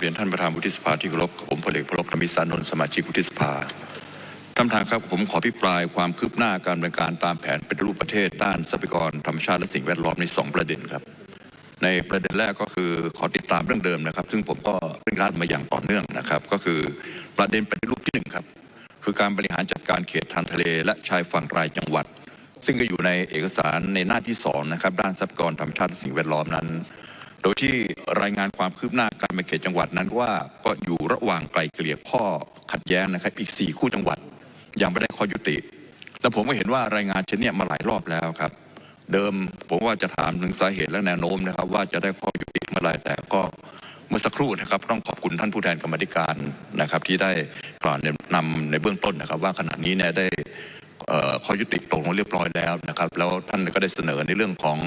เรียนท่านประธานวุฒิสภาที่เคารพผมพลเอกพลบธรรมิสานนท์สมาชิกวุฒิสภาท่านประธานครับผมขอพิปรายความคืบหน้าการดำเนินการตามแผนเปฏิรูปประเทศด้านทรัพยากรธรรมชาติและสิ่งแวดล้อมในสองประเด็นครับ ในประเด็นแรกก็คือขอติดตามเรื่องเดิมนะครับ ซึ่งผมก็เร่งรัดมาอย่างต่อเนื่องนะครับ ก็คือประเด็นปฏิรูปที่หนึ่งครับคือการบริหารจัดการเขตทางทะเล และชายฝั่งรายจังหวัด ซึ่งก็อยู่ในเอกสารในหน้าที่สองนะครับด้านทรัพยากรธรรมชาติและสิ่งแวดล้อมนั้น โดยที่รายงานความคืบหน้าการแบ่งเขตจังหวัดนั้นว่าก็อยู่ระหว่างไกลเกลี่ยข้อขัดแย้งนะครับ อีก 4 คู่จังหวัดยังไม่ได้ข้อยุติ แล้วผมก็เห็นว่ารายงานเช่นนี้มาหลายรอบแล้วครับ เดิมผมว่าจะถามถึงสาเหตุและแนวโน้มนะครับ ว่าจะได้ข้อยุติเมื่อไรแต่ก็เมื่อสักครู่นะครับต้องขอบคุณท่านผู้แทนกรรมธิการนะครับ ที่ได้กล่าวนำในเบื้องต้นนะครับ ว่าขณะนี้เนี่ยได้ ข้อยุติตกลงเรียบร้อยแล้วนะครับ แล้วท่านก็ได้เสนอในเรื่องของ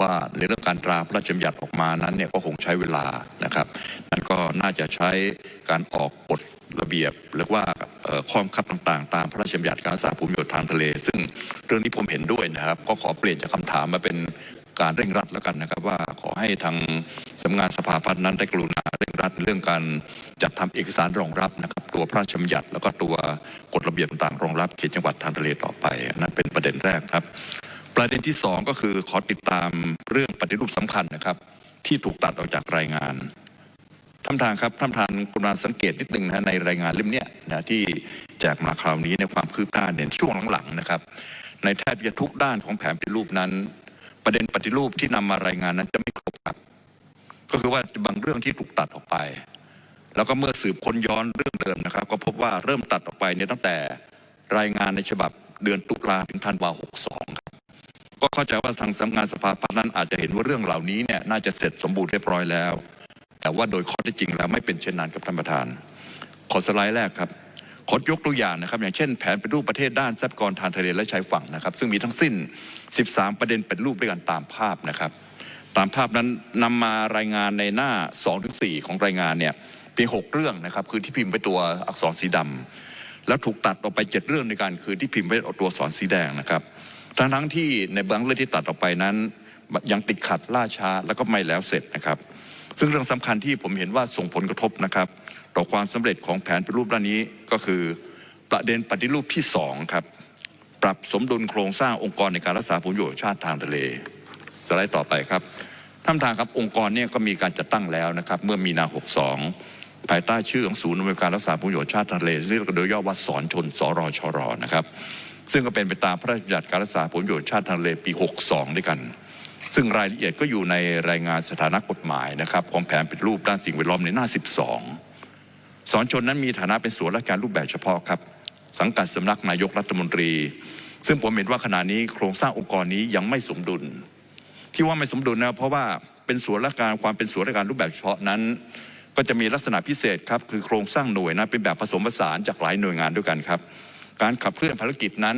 ว่าในเรื่องการตราพระราชบัญญัติออกมานั้นเนี่ยก็คงใช้เวลานะครับนั่นก็น่าจะใช้การออกกฎระเบียบหรือว่าข้อบังคับต่างๆ ตามพระราชบัญญัติการรักษาภูมิประโยชน์ทางทะเล ซึ่งเรื่องนี้ผมเห็นด้วยนะครับ ก็ขอเปลี่ยนจากคำถามมาเป็นการเร่งรัดแล้วกันนะครับ ว่าขอให้ทางสำนักงานสภาพัฒน์นั้นได้กรุณา เร่งรัดเรื่องการจัดทำเอกสารรองรับนะครับตัวพระราชบัญญัติแล้วก็ตัวกฎระเบียบต่างรองรับเขตจังหวัดทางทะเลต่อไปนั่นเป็นประเด็นแรกครับ ประเด็นที่สองก็คือขอติดตามเรื่องปฏิรูปสำคัญนะครับ ที่ถูกตัดออกจากรายงานท่านประธานครับท่านประธานกรุณาสังเกตนิดหนึ่งนะในรายงานเล่มเนี้ยนะที่แจกมาคราวนี้ในความคืบหน้าในช่วงหลังๆนะครับ ในแทบจะทุกด้านของแผนปฏิรูปนั้น ประเด็นปฏิรูปที่นำมารายงานนั้นจะไม่ครบครับ ก็คือว่าบางเรื่องที่ถูกตัดออกไป แล้วก็เมื่อสืบค้นย้อนเรื่องเดิมนะครับ ก็พบว่าเริ่มตัดออกไปเนี่ยตั้งแต่รายงานในฉบับเดือนตุลาถึงธันวา62ครับก็เข้าใจว่าทางสำนักงานสภาพัฒน์นั้นอาจจะเห็นว่าเรื่องเหล่านี้เนี่ยน่าจะเสร็จสมบูรณ์เรียบร้อยแล้ว แต่ว่าโดยข้อเท็จจริงแล้วไม่เป็นเช่นนั้นครับท่านประธาน ขอสไลด์แรกครับขอยกตัวอย่างนะครับ อย่างเช่นแผนเป็นรูปประเทศด้านทรัพยากรทางทะเลและชายฝั่งนะครับ ซึ่งมีทั้งสิ้น 13 ประเด็นเป็นรูปด้วยกันตามภาพนะครับ ตามภาพนั้นนำมารายงานในหน้า 2-4 ของรายงานเนี่ยเพียง6เรื่องนะครับ คือที่พิมพ์ไปตัวอักษรสีดำแล้วถูกตัดออกไป 7 เรื่องในการคือที่พิมพ์ไว้ตัวอักษรสีแดงนะครับ ทั้งทั้งที่ในบางเรื่องที่ตัดออกไปนั้น ยังติดขัดล่าช้าแล้วก็ไม่แล้วเสร็จนะครับ ซึ่งเรื่องสำคัญที่ผมเห็นว่าส่งผลกระทบนะครับ ต่อความสำเร็จของแผนปฏิรูปด้านนี้ก็คือประเด็นปฏิรูปที่สองครับปรับสมดุลโครงสร้างองค์กรในการรักษาผลประโยชน์ชาติทางทะเล สไลด์ต่อไปครับท่านประธานครับองค์กรเนี่ยก็มีการจัดตั้งแล้วนะครับ เมื่อมีนา 62 ภายใต้ชื่อของศูนย์อำนวยการรักษาผลประโยชน์ชาติทะเลซึ่งเรียกโดยย่อว่าสอนชนสรชรนะครับ ซึ่งก็เป็นไปตามพระราชบัญญัติการรักษาผลประโยชน์ชาติทะเลปี 62 ด้วยกัน ซึ่งรายละเอียดก็อยู่ในรายงานสถานะกฎหมายนะครับของแผนปฏิรูปด้านสิ่งแวดล้อมในหน้า 12 สอนชนนั้นมีฐานะเป็นส่วนราชการรูปแบบเฉพาะครับ สังกัดสำนักนายกรัฐมนตรี ซึ่งผมเห็นว่าขณะนี้โครงสร้างองค์กรนี้ยังไม่สมดุล ที่ว่าไม่สมดุลนะเพราะว่าเป็นส่วนราชการความเป็นส่วนราชการรูปแบบเฉพาะนั้น ก็จะมีลักษณะพิเศษครับคือโครงสร้างหน่วยนะเป็นแบบผสมผสานจากหลายหน่วยงานด้วยกันครับ การขับเคลื่อนภารกิจนั้น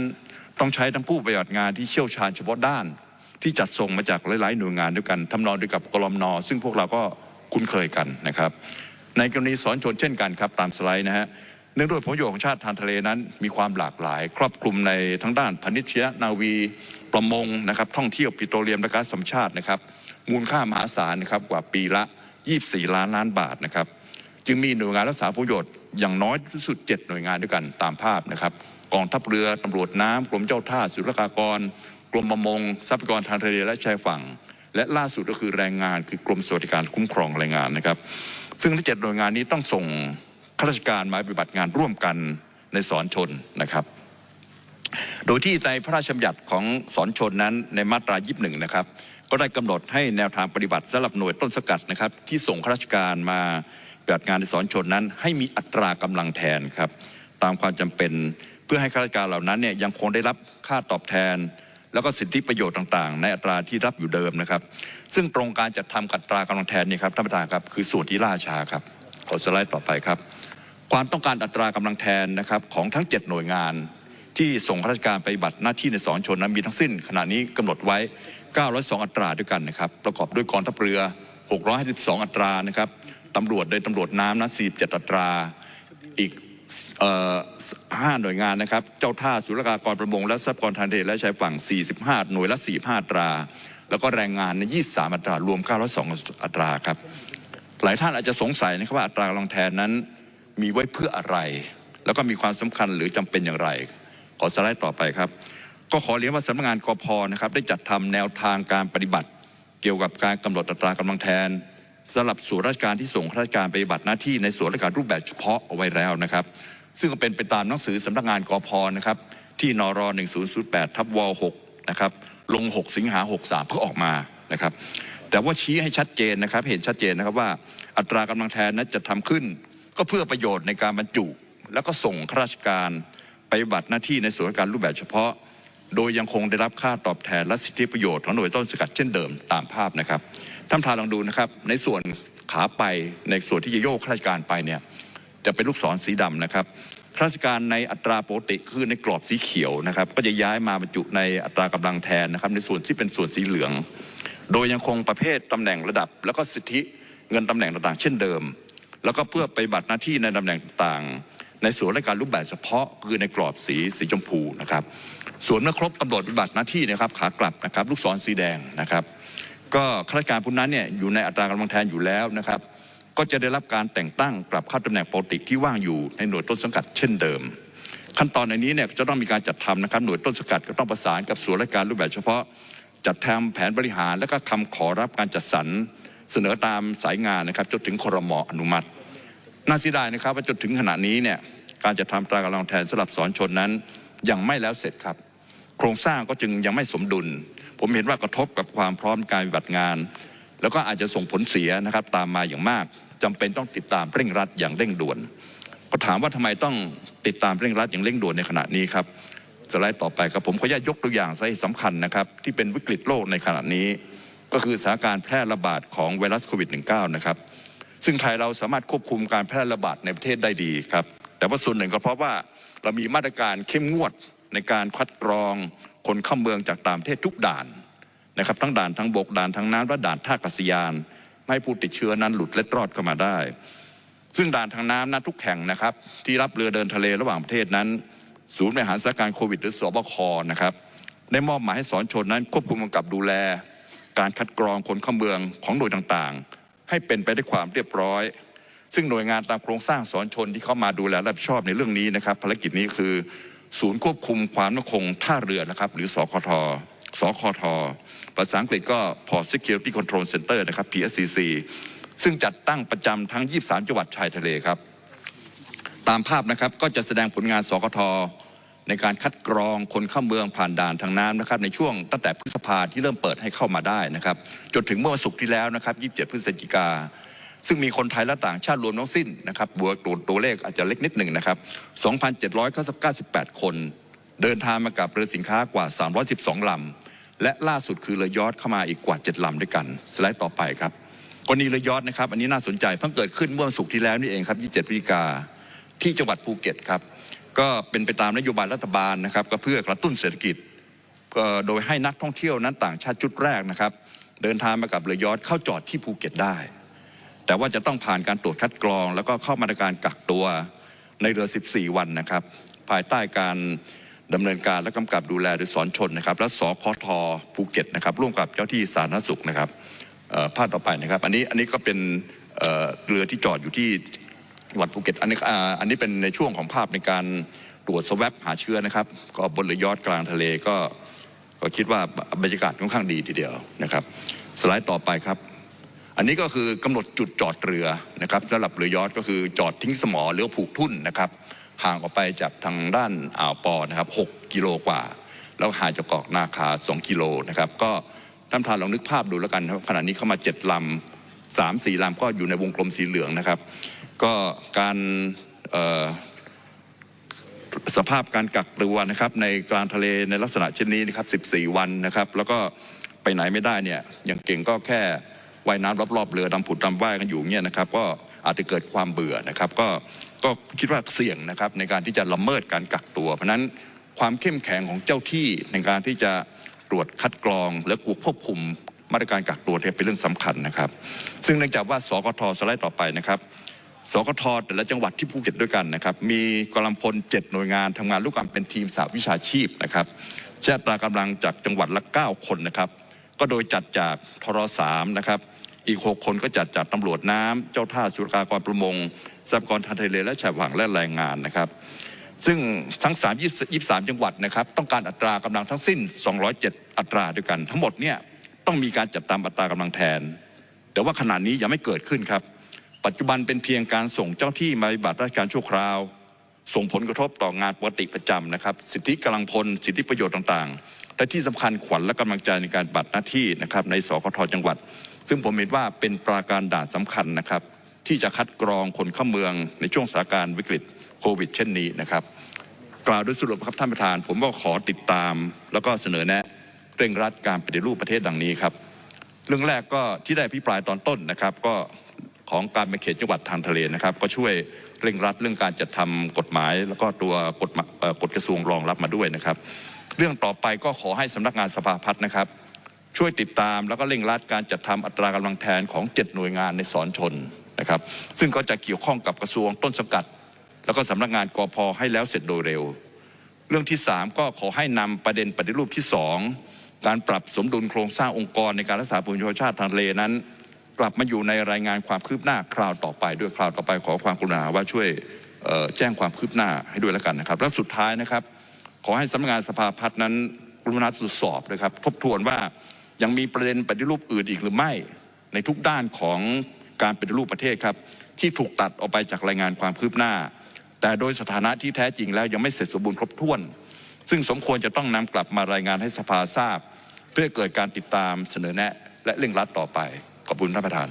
ต้องใช้ทั้งผู้ปฏิบัติงานที่เชี่ยวชาญเฉพาะด้าน ที่จัดส่งมาจากหลาย ๆ หน่วยงานด้วยกันทำนองเด้วยกับกรมนซึ่งพวกเราก็คุ้นเคยกันนะครับ ในกรณีสอนชนเช่นกันครับตามสไลด์นะฮะเนื่องด้วยผลประโยชน์ของชาติทางทะเลนั้น มีความหลากหลาย ครอบคลุมในทั้งด้านพาณิชยนาวี ประมงนะครับท่องเที่ยวปิโตรเลียมและก๊าซธรรมชาตินะครับมูลค่ามหาศาลนะครับกว่าปีละ 24 ล้านล้านบาทนะครับจึงมีหน่วยงานรักษาประโยชน์อย่างน้อยที่สุด 7 หน่วยงานด้วยกันตามภาพนะครับกองทัพเรือตำรวจน้ำกรมเจ้าท่าศุลกากร กรมประมงทรัพยากรทางทะเลและชายฝั่ง และล่าสุดก็คือแรงงานคือกรมสวัสดิการคุ้มครองแรงงานนะครับ ซึ่งทั้งเจ็ดหน่วยงานนี้ต้องส่งข้าราชการมาปฏิบัติงานร่วมกันในสอนชนนะครับ โดยที่ในพระราชบัญญัติของสอนชนนั้นในมาตรา 21 นะครับ ก็ได้กำหนดให้แนวทางปฏิบัติสำหรับหน่วยต้นสกัดนะครับ ที่ส่งข้าราชการมาปฏิบัติงานในสอนชนนั้น ให้มีอัตรากำลังแทนครับ ตามความจำเป็นเพื่อให้ข้าราชการเหล่านั้นเนี่ยยังคงได้รับค่าตอบแทน แล้วก็สิทธิประโยชน์ต่างๆ ในอัตราที่รับอยู่เดิมนะครับ ซึ่งตรงการจัดทำอัตรากำลังแทนนี่ครับท่านประธานครับคือส่วนที่ล่าช้าครับขอสไลด์ต่อไปครับ ความต้องการอัตรากำลังแทนนะครับของทั้ง 7 หน่วยงาน ที่ส่งข้าราชการไปฏิบัติหน้าที่ในสอนชนนั้นมีทั้งสิ้น ขณะนี้กำหนดไว้ 902 อัตราด้วยกันนะครับประกอบด้วยกองทัพเรือ 652 อัตรานะครับตำรวจโดยตำรวจน้ำนะ47 อัตราอีกห้าหน่วยงานนะครับ เจ้าท่าศุลกากรประมง และทรัพยากรทางทะเลและชายฝั่ง 45 หน่วยละ 45 ตรา แล้วก็แรงงานใน 23 อัตรา รวม 902 อัตราครับ หลายท่านอาจจะสงสัยนะครับว่าอัตรากำลังแทนนั้นมีไว้เพื่ออะไร แล้วก็มีความสำคัญหรือจำเป็นอย่างไร สไลด์ต่อไปครับ ก็ขอเรียนว่าสำนักงานกพนะครับได้จัดทำแนวทางการปฏิบัติ เกี่ยวกับการกำหนดอัตรากำลังแทนสำหรับส่วนราชการที่ส่งข้าราชการปฏิบัติหน้าที่ในส่วนราชการรูปแบบเฉพาะเอาไว้แล้วนะครับ ซึ่งก็เป็นไปตามหนังสือสำนักงานกพนะครับที่นร1008ทับว6นะครับลง 6 สิงหา 63 เพื่อออกมานะครับ แต่ว่าชี้ให้ชัดเจนนะครับ เห็นชัดเจนนะครับว่าอัตรากำลังแทนนั้นจะทำขึ้น ก็เพื่อประโยชน์ในการบรรจุ แล้วก็ส่งข้าราชการ บัติหน้าที่ในส่วนการรูปแบบเฉพาะ โดยยังคงได้รับค่าตอบแทนและสิทธิประโยชน์ของหน่วยต้นสกัดเช่นเดิมตามภาพนะครับท่านประธานลองดูนะครับ ในส่วนขาไปในส่วนที่จะโยกข้าราชการไปเนี่ยจะเป็นลูกศรสีดำนะครับข้าราชการในอัตราปกติคือในกรอบสีเขียวนะครับ ก็จะย้ายมาบรรจุในอัตรากำลังแทนนะครับ ในส่วนที่เป็นส่วนสีเหลือง โดยยังคงประเภทตำแหน่งระดับ แล้วก็สิทธิเงินตำแหน่งต่างๆ เช่นเดิม แล้วก็เพื่อไปบัติหน้าที่ในตำแหน่งต่างๆ ในส่วนราชการรูปแบบเฉพาะคือในกรอบสีสีชมพูนะครับ ส่วนเมื่อครบกำหนดปฏิบัติหน้าที่นะครับขากลับนะครับ ลูกศรสีแดงนะครับ ก็ข้าราชการผู้นั้นเนี่ยอยู่ในอัตรากำลังแทนอยู่แล้วนะครับ ก็จะได้รับการแต่งตั้งกลับเข้าตำแหน่งปกติที่ว่างอยู่ในหน่วยต้นสังกัดเช่นเดิม ขั้นตอนในนี้เนี่ยจะต้องมีการจัดทำนะครับหน่วยต้นสังกัดก็ต้องประสานกับส่วนราชการรูปแบบเฉพาะ จัดทำแผนบริหารและก็คำขอรับการจัดสรรเสนอตามสายงานนะครับจนถึงครมอนุมัติ เสียดายนะครับว่าจนถึงขณะนี้เนี่ยการจะทำตรากำลังแทนสำหรับสอนชนนั้น ยังไม่แล้วเสร็จครับ โครงสร้างก็จึงยังไม่สมดุล ผมเห็นว่ากระทบกับความพร้อมการปฏิบัติงาน แล้วก็อาจจะส่งผลเสียนะครับตามมาอย่างมากจำเป็นต้องติดตามเร่งรัดอย่างเร่งด่วน ก็ถามว่าทำไมต้องติดตามเร่งรัดอย่างเร่งด่วนในขณะนี้ครับสไลด์ต่อไปครับผมขออนุญาตยกตัวอย่างสาเหตุสำคัญนะครับที่เป็นวิกฤตโลกในขณะนี้ ก็คือสถานการณ์แพร่ระบาดของไวรัสโควิด -19 นะครับ ซึ่งไทยเราสามารถควบคุมการแพร่ระบาดในประเทศได้ดีครับ แต่ว่าส่วนหนึ่งก็เพราะว่าเรามีมาตรการเข้มงวดในการคัดกรองคนเข้าเมืองจากต่างประเทศทุกด่านนะครับ ทั้งด่านทั้งบกด่านทั้งน้ำและด่านท่ากัศยาน ไม่ให้ผู้ติดเชื้อนั้นหลุดเล็ดรอดเข้ามาได้ ซึ่งด่านทางน้ำนั้นทุกแห่งนะครับ ที่รับเรือเดินทะเลระหว่างประเทศนั้น ศูนย์บริหารสถานการณ์โควิด หรือสบคนะครับได้มอบหมายให้สอนชนนั้นควบคุมกำกับดูแล การคัดกรองคนเข้าเมืองของหน่วยต่างๆ ให้เป็นไปด้วยความเรียบร้อย ซึ่งหน่วยงานตามโครงสร้างสอนชนที่เข้ามาดูแลรับผิดชอบในเรื่องนี้นะครับ ภารกิจนี้คือ ศูนย์ควบคุมความมั่นคงท่าเรือนะครับ หรือสคทสคทภาษาอังกฤษก็ Port Security Control Center นะครับ PSCC ซึ่งจัดตั้งประจำทั้ง 23 จังหวัดชายทะเลครับ ตามภาพนะครับก็จะแสดงผลงานสกท ในการคัดกรองคนเข้าเมืองผ่านด่านทางน้ำนะครับ ในช่วงตั้งแต่พฤษภาที่เริ่มเปิดให้เข้ามาได้นะครับ จนถึงเมื่อวันศุกร์ที่แล้วนะครับ 27 พฤศจิกา ซึ่งมีคนไทยและต่างชาติรวมทั้งสิ้นนะครับบวกตัวตัวเลขอาจจะเล็กนิดหนึ่งนะครับ 2,798 คน เดินทางมากับเรือสินค้ากว่า 312ลำและล่าสุดคือเรือยอชต์เข้ามาอีกกว่า 7ลำด้วยกันสไลด์ต่อไปครับกรณีเรือยอชต์นะครับ อันนี้น่าสนใจเพิ่งเกิดขึ้นเมื่อวันศุกร์ที่แล้วนี่เองครับ 27 พฤศจิกาที่จังหวัดภูเก็ตครับ ก็เป็นไปตามนโยบายรัฐบาลนะครับ ก็เพื่อกระตุ้นเศรษฐกิจโดยให้นักท่องเที่ยวนั้นต่างชาติชุดแรกนะครับ เดินทางมากับเรือยอชเข้าจอดที่ภูเก็ตได้ แต่ว่าจะต้องผ่านการตรวจคัดกรอง แล้วก็เข้ามาตรการกักตัวในเรือ 14 วันนะครับ ภายใต้การดำเนินการและกำกับดูแลโดยสอนชนนะครับ และสคทภูเก็ตนะครับ ร่วมกับเจ้าที่สาธารณสุขนะครับภาพต่อไปนะครับ อันนี้อันนี้ก็เป็นเรือที่จอดอยู่ที่ จังหวัดภูเก็ตอันนี้อันนี้เป็นในช่วงของภาพในการตรวจสวบหาเชื้อนะครับ ก็บนเรือยอดกลางทะเลก็ก็คิดว่าบรรยากาศค่อนข้างดีทีเดียวนะครับ สไลด์ต่อไปครับ อันนี้ก็คือกำหนดจุดจอดเรือนะครับสำหรับเรือยอดก็คือจอดทิ้งสมอหรือผูกทุ่นนะครับห่างออกไปจากทางด้านอ่าวปอนะครับ6กิโลกว่า แล้วห่างจากเกาะนาคา 2 กิโลนะครับก็ท่านประธานลองนึกภาพดูแล้วกันครับขณะนี้เข้ามา 7ลำสามสี่ลำก็อยู่ในวงกลมสีเหลืองนะครับ ก็การสภาพการกักตัวนะครับ ในกลางทะเลในลักษณะเช่นนี้นะครับ 14 วันนะครับ แล้วก็ไปไหนไม่ได้เนี่ยอย่างเก่งก็แค่ว่ายน้ำรอบๆเรือดำผุดดำว่ายกันอยู่เนี่ยนะครับ ก็อาจจะเกิดความเบื่อนะครับ ก็ก็คิดว่าเสี่ยงนะครับในการที่จะละเมิดการกักตัว เพราะนั้นความเข้มแข็งของเจ้าที่ในการที่จะตรวจคัดกรองและควบคุมมาตรการกักตัวเนี่ยเป็นเรื่องสำคัญนะครับ ซึ่งเนื่องจากว่าสกทสไลด์ต่อไปนะครับ สกทแต่ละจังหวัดที่ภูเก็ตด้วยกันนะครับ มีกำลังพล7หน่วยงานทำงานร่วมกันเป็นทีมสาวิชาชีพนะครับใช้อัตรากำลังจากจังหวัดละ 9 คนนะครับ ก็โดยจัดจากทร3นะครับ อีก 6 คนก็จัดจากตำรวจน้ำเจ้าท่าสุรกากรประมงทรัพยากรทางทะเลและชายฝั่งและแรงงานนะครับ ซึ่งทั้ง 3 23 จังหวัดนะครับ ต้องการอัตรากำลังทั้งสิ้น 207 อัตราด้วยกัน ทั้งหมดเนี่ยต้องมีการจัดตามอัตรากำลังแทน แต่ว่าขณะนี้ยังไม่เกิดขึ้นครับ ปัจจุบันเป็นเพียงการส่งเจ้าที่มาปฏิบัติราชการชั่วคราว ส่งผลกระทบต่องานปกติประจำนะครับ สิทธิกำลังพล สิทธิประโยชน์ต่างๆ และที่สำคัญขวัญและกำลังใจในการปฏิบัติหน้าที่นะครับในสคทจังหวัด ซึ่งผมเห็นว่าเป็นปราการด่านสำคัญนะครับ ที่จะคัดกรองคนเข้าเมืองในช่วงสถานการณ์วิกฤตโควิด เช่นนี้นะครับ กล่าวโดยสรุปครับท่านประธาน ผมก็ขอติดตาม แล้วก็เสนอแนะเร่งรัดการปฏิรูปประเทศดังนี้ครับ เรื่องแรกก็ที่ได้พิปรายตอนต้นนะครับ ก็ ของการเป็นเขตจังหวัดทางทะเลนะครับ ก็ช่วยเร่งรัดเรื่องการจัดทำกฎหมาย แล้วก็ตัวกฎกฎกระทรวงรองรับมาด้วยนะครับ เรื่องต่อไปก็ขอให้สำนักงานสภาพัฒน์นะครับ ช่วยติดตามแล้วก็เร่งรัดการจัดทำอัตรากำลังแทนของ 7 หน่วยงานในสอนชนนะครับ ซึ่งก็จะเกี่ยวข้องกับกระทรวงต้นสังกัด แล้วก็สำนักงานกอพให้แล้วเสร็จโดยเร็ว เรื่องที่ 3 ก็ขอให้นำประเด็นปฏิรูปที่ 2 การปรับสมดุลโครงสร้างองค์กรในการรักษาผลประโยชน์ชาติทางทะเลนั้น กลับมาอยู่ในรายงานความคืบหน้าคราวต่อไปด้วยคราวต่อไปขอความกรุณาว่าช่วยแจ้งความคืบหน้าให้ด้วยแล้วกันนะครับ และสุดท้ายนะครับ ขอให้สำนักงานสภาพัฒน์นั้นกรุณาตรวจสอบนะครับ ทบทวนว่ายังมีประเด็นปฏิรูปอื่นอีกหรือไม่ในทุกด้านของการปฏิรูปประเทศครับ ที่ถูกตัดออกไปจากรายงานความคืบหน้า แต่โดยสถานะที่แท้จริงแล้วยังไม่เสร็จสมบูรณ์ครบถ้วน ซึ่งสมควรจะต้องนำกลับมารายงานให้สภาทราบ เพื่อเกิดการติดตามเสนอแนะและเร่งรัดต่อไป ขอบคุณท่านประธาน